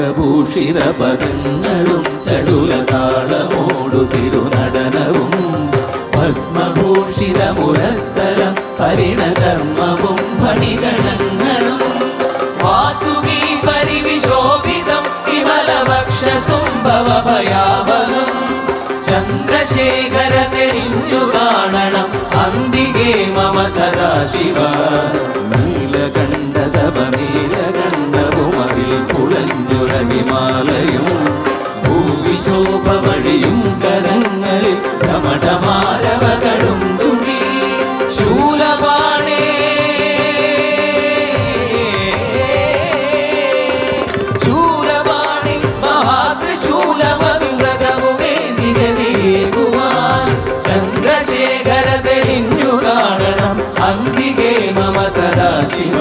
നാഗഭൂഷിത പദങ്ങളും ചടുല തിരുനടനവും ഭസ്മഭൂഷിത മുരസ്ഥലം പരിണകർമ്മവും മണിഗണങ്ങളും വാസുകി പരിവിശോഭിതം വിമലവക്ഷസുംഭവഭയാവനം ചന്ദ്രശേഖര തെളിഞ്ഞു കാണണം അന്തികേ മമ സദാശിവ കുളഞ്ഞുര വിമാലയും ഭൂവിശോഭ വഴിയും കരങ്ങളിൽ കമടമാരവകളും തുണി ശൂലപാണേ. ശൂലപാണി മഹാത്രിശൂലമതുമൃഗവുമേ നിഗതിയേകുവാൻ ചന്ദ്രശേഖര തെളിഞ്ഞു കാണണം. അന്തികേ മമ സദാശിവ.